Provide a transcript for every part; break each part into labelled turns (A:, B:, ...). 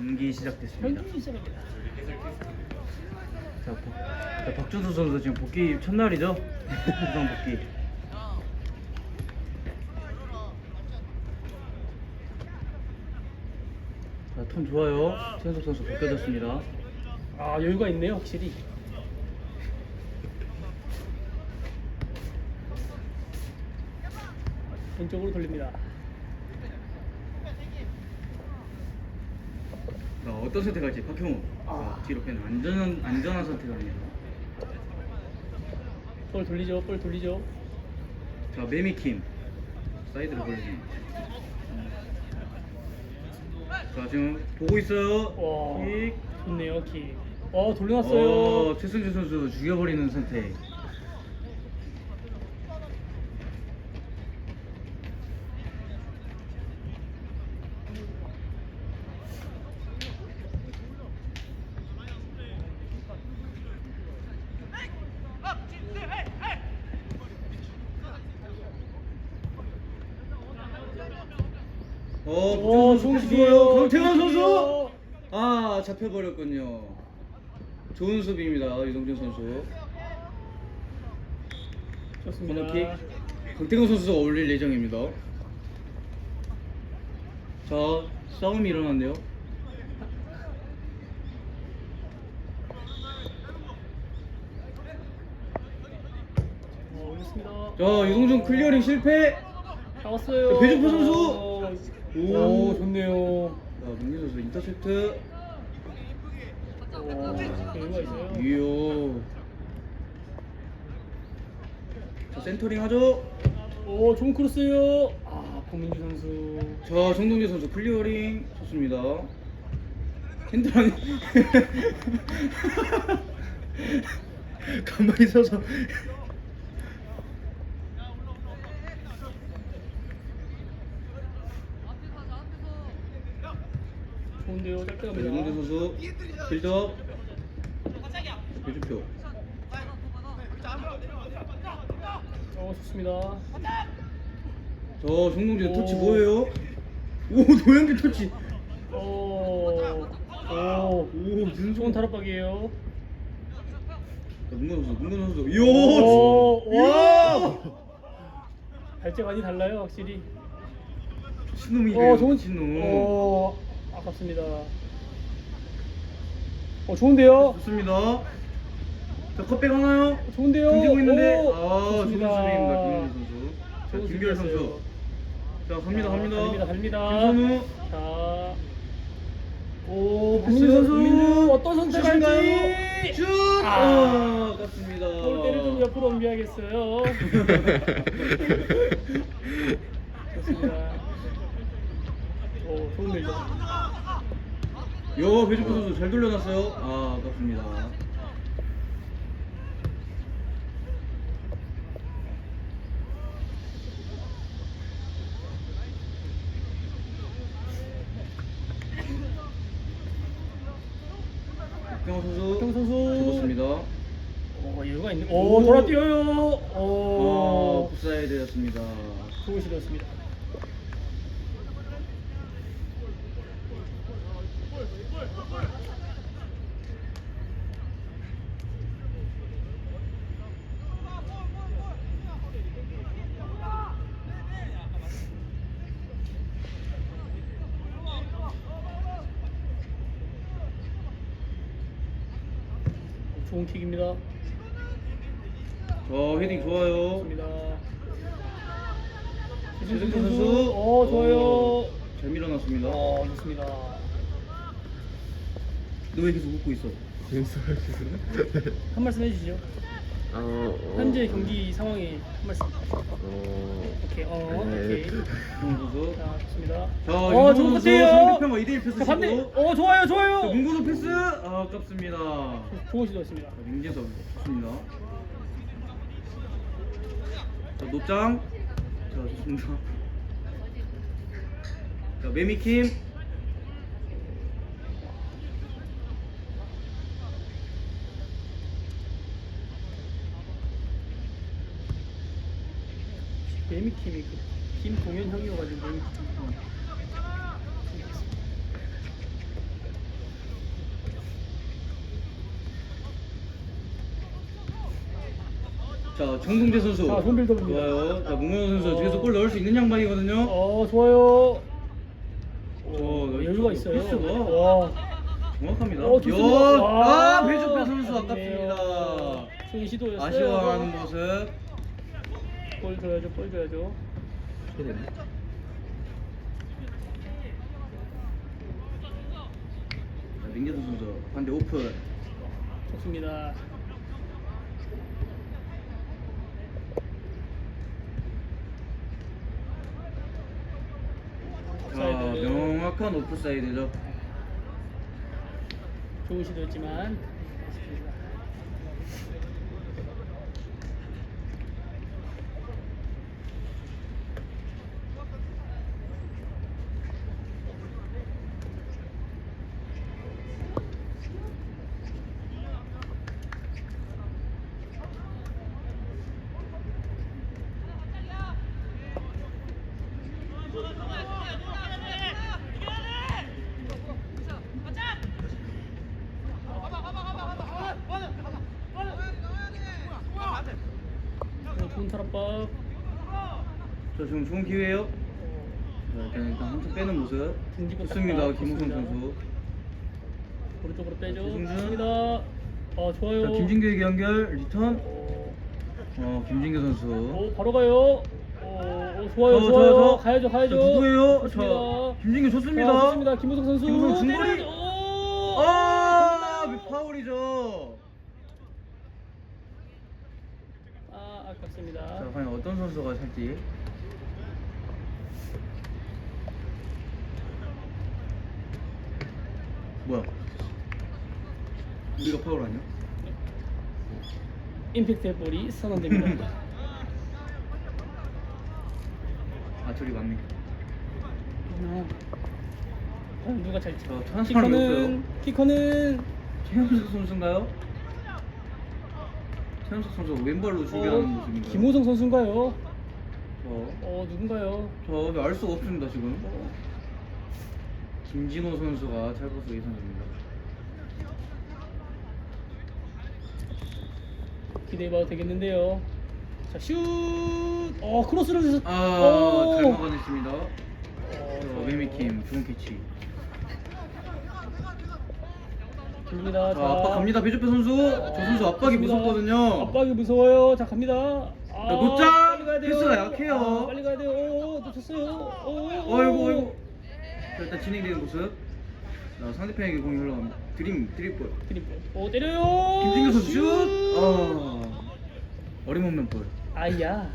A: 경기 시작됐습니다.
B: 경기 시작합니다.
A: 자, 복, 자 박준수 선수 지금 복귀 첫날이죠? 부상 복귀. 자, 톤 좋아요. 최현석 선수 벗겨졌습니다.
B: 아 여유가 있네요 확실히. 왼쪽으로 돌립니다.
A: 자, 어떤 선택할지 박형우.
B: 아.
A: 자, 뒤로 빼는 안전한 안전한 선택을 합니다.
B: 볼 돌리죠. 볼 돌리죠.
A: 자, 매미킴 사이드로 걸립니다. 자, 지금 보고 있어요.
B: 와
A: 킥.
B: 좋네요 킥. 어 돌려놨어요.
A: 어, 최승준 선수 죽여버리는 선택. 어,
B: 오,
A: 박준수 선수
B: 좋은데요.
A: 좋아요. 강태환 선수.
B: 좋은데요.
A: 아, 잡혀버렸군요. 좋은 수비입니다, 유동준 선수.
B: 좋습니다.
A: 코너킥. 강태근 선수가 올릴 예정입니다. 자, 싸움이 일어났네요.
B: 어.
A: 자, 유동준 클리어링 실패. 자, 배주포 선수.
B: 오, 좋네요.
A: 자, 문민 선수 인터셉트. 이요. 자, 센터링 하죠.
B: 오 좋은 크로스요. 아 박민주 선수.
A: 자, 정동재 선수 클리어링 좋습니다. 핸드랑이 가만히 서서
B: 좋은데요. 짧게
A: 자, 윤동재
B: 갑니다.
A: 선수 빌드업 배주표
B: 어 좋습니다.
A: 저
B: 오.
A: 터치 뭐예요? 오 노영길 터치
B: 오. 오.
A: 오 무슨
B: 좋은 타락박이에요.
A: 자, 문건 선수 문건 선수
B: 오,
A: 이야
B: 와. 발재 많이 달라요 확실히.
A: 신놈이래요
B: 어 좋은
A: 신놈
B: 어 아깝습니다. 어 좋은데요.
A: 좋습니다 자 컵백 하나요?
B: 좋은데요.
A: 등지고 있는데
B: 오,
A: 아 좋은
B: 좋습니다.
A: 수비입니다 김현우 선수 자
B: 좋은 수비였어요.
A: 선수 자 갑니다
B: 자,
A: 갑니다
B: 갑니다, 갑니다.
A: 김선우
B: 자. 오,
A: 박민주 선수
B: 어떤 선택할지.
A: 슛인가요? 슛!
B: 아.
A: 아, 아깝습니다.
B: 골대를 좀 옆으로 옮겨야겠어요. 좋습니다. 오, 좋은 밀죠.
A: 요 배주포 선수 잘 돌려놨어요. 아, 아깝습니다. 박경호 선수
B: 박경호 선수.
A: 죽었습니다.
B: 오, 여유가 있네. 오, 돌아 뛰어요. 오,
A: 아, 굿사이드였습니다.
B: 좋은 시도였습니다. 좋은 킥입니다.
A: 저 헤딩 좋아요.
B: 좋습니다.
A: 최승준 선수.
B: 어, 좋아요.
A: 어, 잘 밀어놨습니다.
B: 어, 좋습니다.
A: 너 왜 계속 웃고 있어?
B: 한 말씀 해주시죠.
C: 어, 어,
B: 현재 경기 상황이 한 말씀.
C: 어,
B: 어,
C: 네.
B: 오케이.
A: 김홍 선수.
B: 자, 어, 좋은 것이에요.
A: 상대편과 2대1 패스
B: 자, 반대.
A: 치고.
B: 어, 좋아요,
A: 자,
B: 좋아요.
A: 문건우 패스. 아, 아깝습니다.
B: 좋은 시도였습니다.
A: 자, 민재석 좋습니다. 자, 노짱. 자, 좋습니다. 자, 매미킴.
B: 개미킴이 그김 공연 형이어가지고 개미킴.
A: 자 정동재 선수
B: 자, 손빌더
A: 좋아요 자 문근호 선수
B: 어.
A: 뒤에서 골 넣을 수 있는 양반이거든요
B: 어 좋아요.
A: 어, 어
B: 여유가 있어요.
A: 패스가
B: 와.
A: 정확합니다
B: 어, 좋습니다.
A: 아, 배주표 선수 아깝습니다.
B: 네. 손 시도였어요.
A: 아쉬워하는 모습
B: 골 줘야죠, 골 줘야죠.
A: 자, 민재도 선수 반대 오픈.
B: 좋습니다.
A: 자,
B: 옵사이드.
A: 명확한 오프사이드죠.
B: 좋은 시도였지만 아쉽습니다. 어, 좋은 탈압박.
A: 자, 지금 좋은 기회예요. 자, 일단 일단 한참 빼는 모습.
B: 등지고
A: 좋습니다,
B: 딱
A: 김우성
B: 좋습니다.
A: 선수.
B: 오른쪽으로 빼죠.
A: 조승준.
B: 좋습니다. 아 좋아요.
A: 자, 김진규에게 연결 리턴.
B: 어,
A: 어, 김진규 선수.
B: 오 바로 가요. 어, 어, 좋아요,
A: 저, 저,
B: 좋아요.
A: 저.
B: 가야죠, 가야죠.
A: 자, 누구예요?
B: 좋습니다.
A: 자, 김진규 좋습니다.
B: 자, 좋습니다. 김우성 선수.
A: 김우성 중거리.
B: 오!
A: 아, 파울이죠.
B: 아 아깝습니다.
A: 자, 과연 어떤 선수가 살지? 뭐야? 우리가 파울 아니야?
B: 임팩트의 볼이 선언됩니다.
A: 아, 저기 맞네.
B: 아, 과연 누가 찰지?
A: 자, 찬 사람이
B: 키커는 키커는
A: 최현석 선수인가요? 최현석 선수 왼발로 출격하는 모습인가요?
B: 김호성 선수인가요?
A: 저,
B: 어 누군가요?
A: 저알 수 가 없습니다 지금. 김진호 선수가 찰버스 예선입니다.
B: 기대해봐도 되겠는데요. 자 슛. 어 크로스를 해서.
A: 아,
B: 오!
A: 잘 막아냈습니다.
B: 어,
A: 저
B: 좋아요.
A: 메미킴 좋은 캐치.
B: 됩니다.
A: 자, 압박 갑니다. 배주표 선수. 저 선수 압박이
B: 좋습니다.
A: 무섭거든요.
B: 압박이 무서워요. 자 갑니다. 아,
A: 자, 놓자!
B: 빨리 가야 돼요.
A: 패스가 약해요.
B: 아, 빨리 가야 돼요. 오, 놓쳤어요. 오, 오, 오.
A: 어이구 어이구. 자, 일단 진행되는 모습. 자, 상대편에게 공이 흘러갑니다. 드림 드립볼.
B: 드리블. 오 때려요.
A: 김진규 선수 슛. 아. 어림없는 볼.
B: 아이야.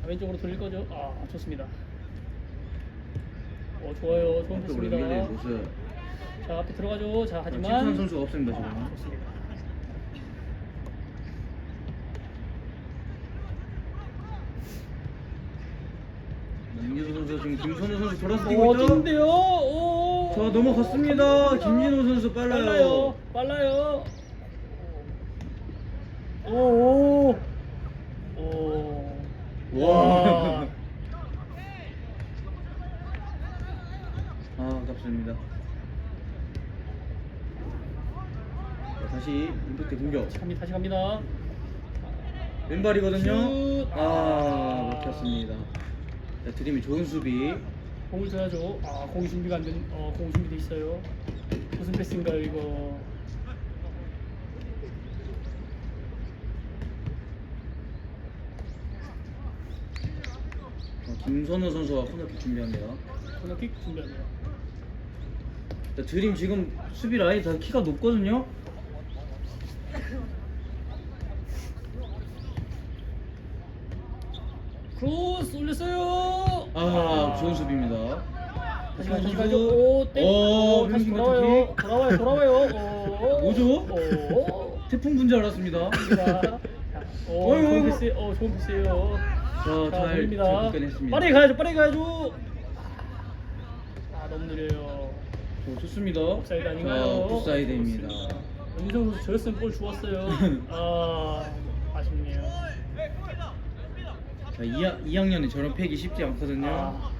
B: 자, 왼쪽으로 돌릴 거죠? 아 좋습니다. 어 좋아요. 좋은
A: 연결되는
B: 패스입니다.
A: 모습.
B: 자 앞에 들어가죠. 자
A: 하지만
B: 하지만
A: 선수가 없습니다 지금.
B: 아, 좋습니다.
A: 김진호 선수 지금 김선우 선수 돌아서
B: 오
A: 뛰고 있죠.
B: 뛰는데요. 오.
A: 자
B: 넘어갔습니다.
A: 김진호 선수 빨라요.
B: 빨라요. 빨라요. 오. 오. 오.
A: 와. 아 아깝습니다. 자, 다시 임팩트 공격.
B: 갑니다. 다시 갑니다.
A: 왼발이거든요.
B: 슛.
A: 아 막혔습니다. 자, 드림이 좋은 수비.
B: 공을 줘야죠. 아, 공이 준비가 안 된, 어, 공 준비돼 있어요. 무슨 패스인가요, 이거?
A: 자, 김선우 선수가 코너킥 준비합니다.
B: 코너킥 준비합니다.
A: 자, 드림 지금 수비 라인 다 키가 높거든요.
B: 크로스 올렸어요.
A: 아, 좋은 수비입니다.
B: 다시 가죠, 다시. 가죠. 오, 땡.
A: 오,
B: 오, 다시
A: 뱅킹
B: 돌아와요. 돌아와요, 돌아와요. 오,
A: 뭐죠?
B: 오,
A: 태풍 분줄 알았습니다.
B: 갑니다. 오,
A: 어이구,
B: 좋은
A: 어이구.
B: 패스, 어, 좋은 패스예요.
A: 자, 잘, 잘
B: 돌립니다.
A: 접근했습니다.
B: 빠르게 가야죠, 빠르게 가야죠. 아, 너무 느려요.
A: 어, 좋습니다.
B: 옵사이드 아닌가요?
A: 자, 옵사이드입니다.
B: 윤성 선수 저였으면 볼 주었어요. 아 아쉽네요.
A: 자, 2학, 2학년에 저런 팩이 쉽지 않거든요.
B: 아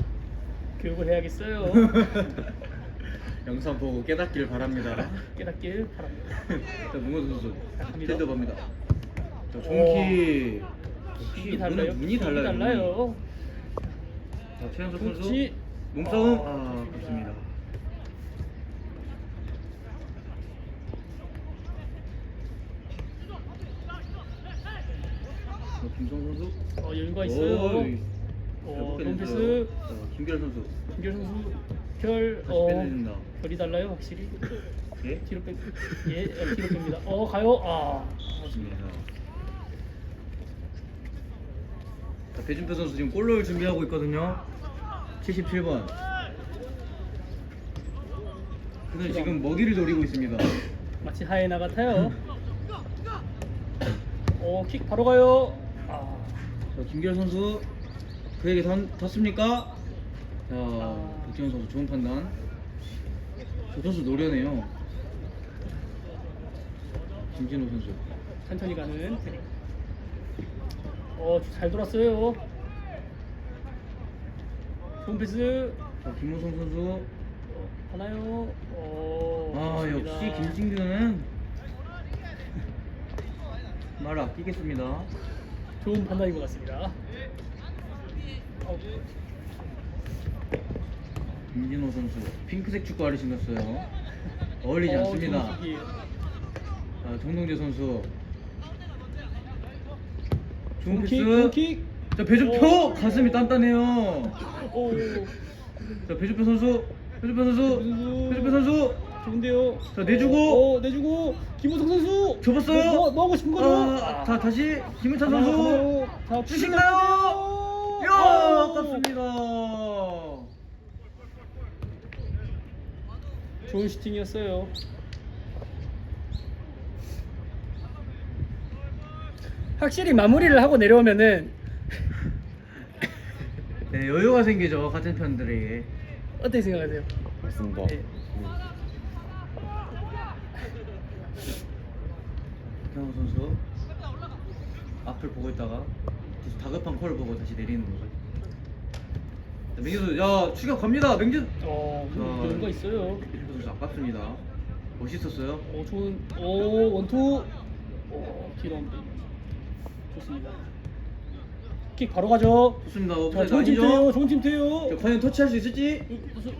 B: 교육을 해야겠어요.
A: 영상 보고 깨닫길 바랍니다.
B: 깨닫길 바랍니다.
A: 자, 문건 선수
B: 갑니다.
A: 필드 갑니다. 자, 종키.
B: 힘이 달라요.
A: 문이 달라요.
B: 달라요.
A: 자, 최현석 선수. 몸싸움
B: 아,
A: 아,
B: 좋습니다.
A: 자, 김성 선수
B: 어, 여유가 있어요.
A: 오이.
B: 어,
A: 자,
B: 롱패스.
A: 자, 김결 선수
B: 김결 선수 결
A: 다시
B: 어,
A: 빼내준다.
B: 결이 달라요 확실히.
A: 예?
B: 뒤로 빼. 예, 어, 뒤로 뺍니다. 어, 가요. 아.
A: 좋습니다. 자, 배준표 선수 지금 골을 준비하고 있거든요. 77번. 그는 지금 먹이를 노리고 있습니다.
B: 마치 하이나 같아요. 어, 킥 바로 가요. 아.
A: 자, 김결 선수 그에게 던, 졌습니까? 자,
B: 아.
A: 박지원 선수 좋은 판단. 저 선수 노련해요. 김진호 선수.
B: 천천히 가는. 어, 잘 돌았어요. 좋은 패스.
A: 자, 김호성 선수.
B: 어, 하나요. 어.
A: 아,
B: 좋습니다.
A: 역시 김진규는 말 아 끼겠습니다.
B: 좋은 판단인 것 같습니다. 어,
A: 김진호 선수 핑크색 축구화를 신었어요. 어울리지
B: 어,
A: 않습니다. 자, 정동재 선수. 좋은 패스.
B: 킥.
A: 자, 배주표
B: 어.
A: 가슴이 단단해요.
B: 오,
A: 자, 배주표 선수. 배주표 선수. 배주표 선수.
B: 좋은데요.
A: 자, 내주고.
B: 어, 어, 내주고. 김우성 선수.
A: 접었어요.
B: 뭐, 뭐 하고 싶은 거죠?
A: 아, 자, 다시 김은찬
B: 하나,
A: 선수.
B: 하나요. 자,
A: 주신가요? 아깝습니다.
B: 좋은 슈팅이었어요. 확실히 마무리를 하고 내려오면은
A: 네, 여유가 생기죠. 같은 편들에게.
B: 어떻게 생각하세요?
C: 맞습니다.
B: 네.
A: 박현호 선수 앞을 보고 있다가 다급한 콜을 보고 다시 내리는 거죠. 자, 맹진 선수, 야 추격 갑니다. 맹진.
B: 어,
A: 자,
B: 그런 거 있어요.
A: 맹진 선수 아깝습니다. 멋있었어요.
B: 오, 좋은, 오, 원투. 한 번. 좋습니다. 킥 바로 가죠.
A: 좋습니다.
B: 자, 좋은 팀 돼요.
A: 아니죠?
B: 좋은 팀 돼요.
A: 자, 과연 터치할 수 있을지?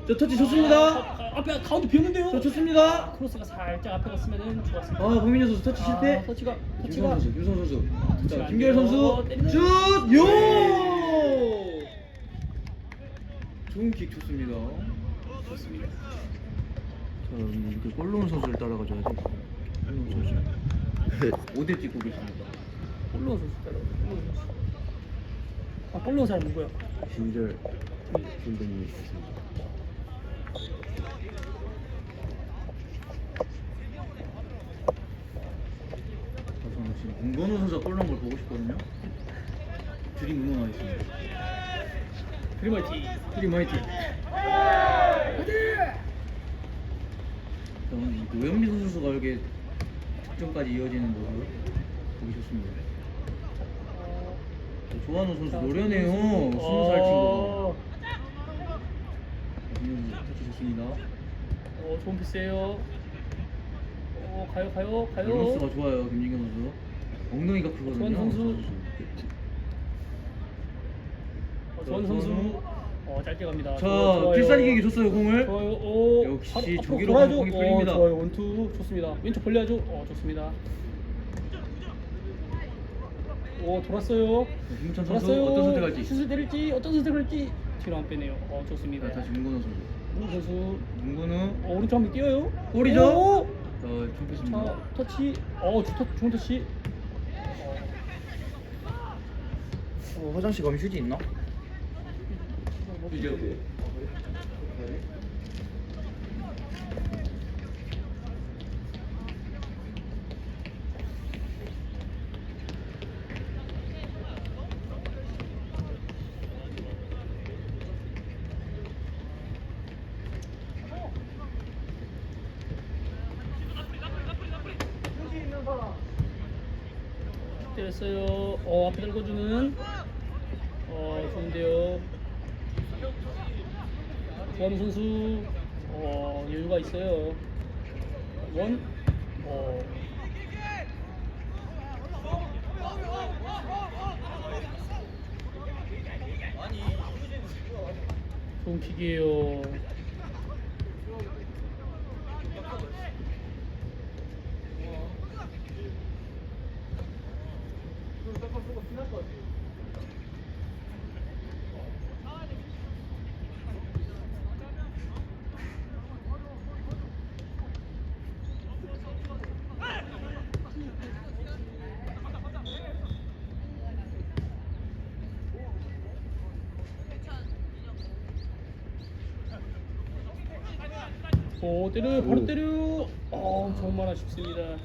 A: 저 터치 좋습니다.
B: 아, 앞에 가운데 비었는데요.
A: 저 좋습니다.
B: 크로스가 살짝 앞에 갔으면은 좋았을
A: 아,
B: 텐데.
A: 박민현 선수 터치 실패.
B: 아, 터치가
A: 김성
B: 터치가
A: 선수, 김성 선수.
B: 터치가
A: 자,
B: 안 돼요.
A: 선수
B: 때리는-
A: 슛! 요! 좋은 킥 좋습니다.
B: 좋습니다.
A: 자, 이렇게 골 넣은 선수를 따라가줘야지. 골 넣은 선수. 5대 찍고 계십니다.
B: 볼로 선수 따라. 볼로 사람 누구야?
C: 신절 신동이 있습니다.
A: 자, 저는 지금 문건우 선수가 골 넣은 걸 보고 싶거든요. 드림 응원하겠습니다.
B: 드리머티.
A: 드림 화이팅! 저는 이 노현민 선수가 이렇게 득점까지 이어지는 모습 보기 좋습니다. 조한우 선수 노련해요. 스무 살 친구가. 터치 좋습니다.
B: 어, 좋은 패스예요. 어, 가요, 가요, 가요.
A: 밸런스가 좋아요, 김진경 선수. 엉덩이가 크거든요.
B: 조한 선수. 어, 조한 선수. 어, 짧게 갑니다.
A: 자,
B: 좋아, 좋아요.
A: 필살기에게 줬어요, 공을.
B: 좋아요. 오,
A: 역시
B: 앞으로
A: 저기로
B: 돌아야죠.
A: 공이 풀립니다.
B: 어, 좋아요. 원투 좋습니다. 왼쪽 벌려야죠. 어, 좋습니다. 오, 돌았어요.
A: 김천 선수
B: 돌았어요.
A: 어떤 선택할지.
B: 슛을 때릴지 어떤 선택을 할지 뒤로 안 빼네요. 어, 좋습니다.
A: 자, 다시 문건우 선수.
B: 문 선수
A: 문건우.
B: 어, 오른쪽 한번 뛰어요.
A: 골이죠?
B: 오!
A: 자, 총패입니다.
B: 자, 터치. 어, 주, 터, 좋은 터치.
A: 어, 화장실 가면 휴지 있나? 휴지
B: 때렸어요. 어, 앞에 달궈주는. 어, 좋은데요. 조한 선수. 어, 여유가 있어요. 원, 어. 좋은 킥이에요. 오, 때려, 바로
C: 오.
B: 때려. 어, 정말 아쉽습니다.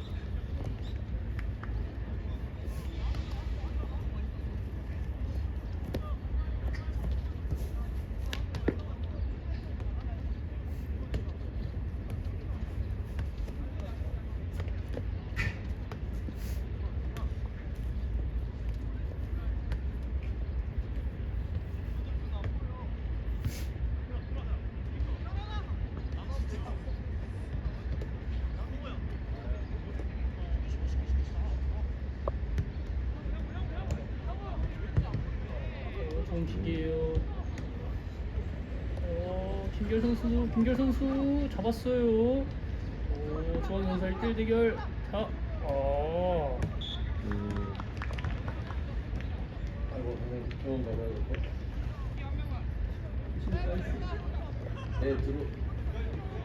B: 어, 좋은 킥이에요. 어, 김결 선수, 김결 선수 잡았어요. 오, 조원 선수 1대1 대결. 자, 어.
C: 음,
D: 아이고 오늘 병원 가봐야겠다. 네 들어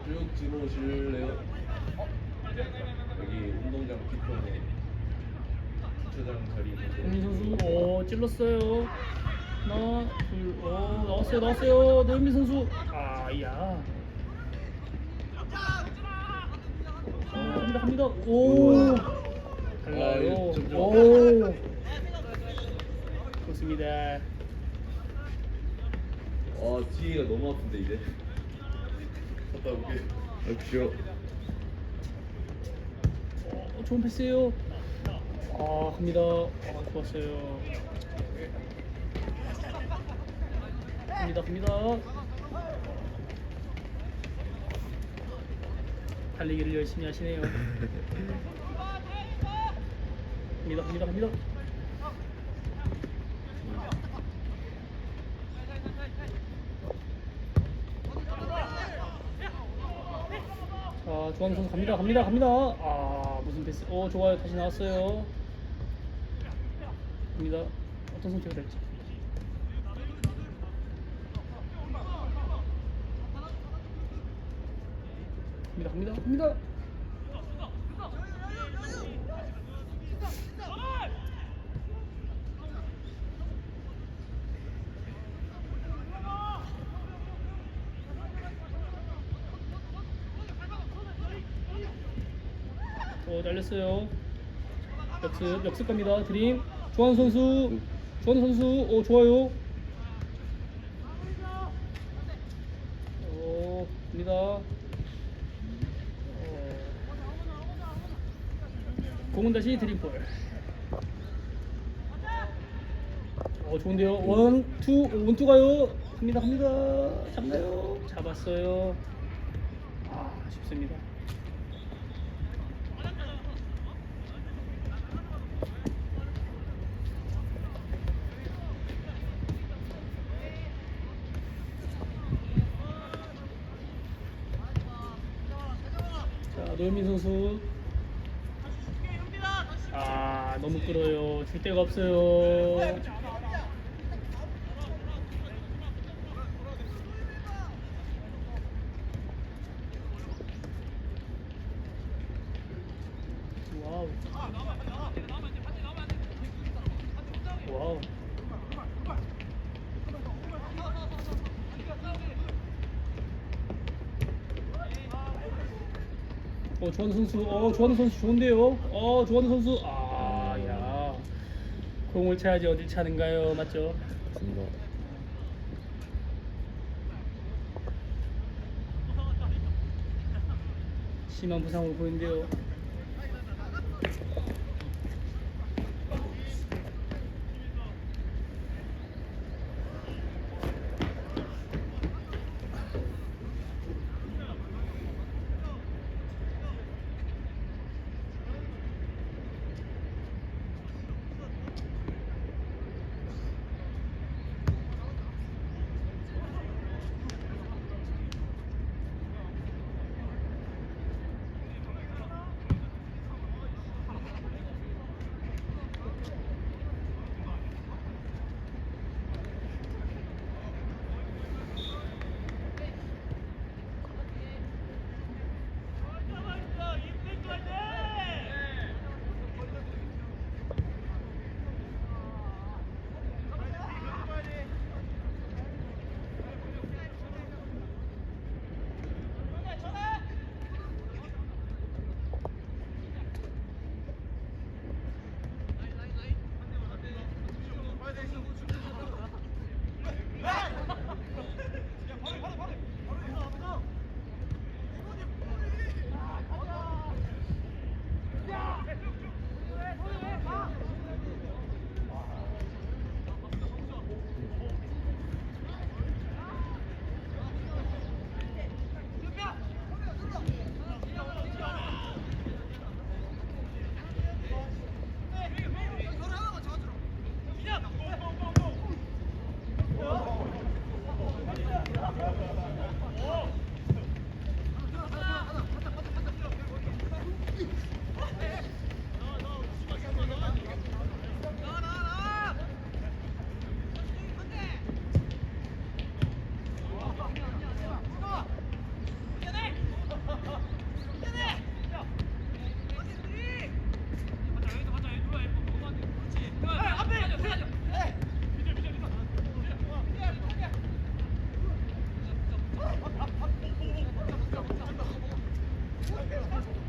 D: 쭉 들어오실래요? 여기 운동장 뒤편에 주차장 자리 있는데
B: 선수, 오, 찔렀어요. 하나, 둘, 오, 나왔어요, 나왔어요. 노현민 선수. 아, 야. 어, 갑니다, 갑니다. 오. 달라요.
D: 아, 좀.
B: 오. 좋습니다.
D: 아 뒤가 너무 아픈데 이제 갔다 올게.
C: 역시요.
B: 어, 좋은 패스예요. 아, 갑니다. 아, 좋았어요. 갑니다, 갑니다. 달리기를 열심히 하시네요. 갑니다, 갑니다, 갑니다. 자, 조한 선수 갑니다, 갑니다, 갑니다. 아, 무슨 패스? 어, 좋아요. 다시 나왔어요. 갑니다. 어떤 선택을 할지. 갑니다, 갑니다, 갑니다. 어, 잘렸어요. 역습, 역습 갑니다. 드림. 조한 선수. 조한 선수. 오, 좋아요. 오, 갑니다. 어, 공은 다시 드림볼. 어, 좋은데요. 원, 투, 원, 투 가요. 갑니다, 갑니다. 잡나요? 잡았어요. 아, 쉽습니다. 자, 노현민 선수. 아, 너무 끌어요. 줄 데가 없어요. 와우. 와우. 어, 조한우 선수, 어, 조한우 선수 좋은데요? 어, 조한우 선수, 아, 야. 공을 차야지 어딜 차는가요? 맞죠?
C: 맞습니다.
B: 심한 부상으로 보이는데요.
A: 괜찮으시가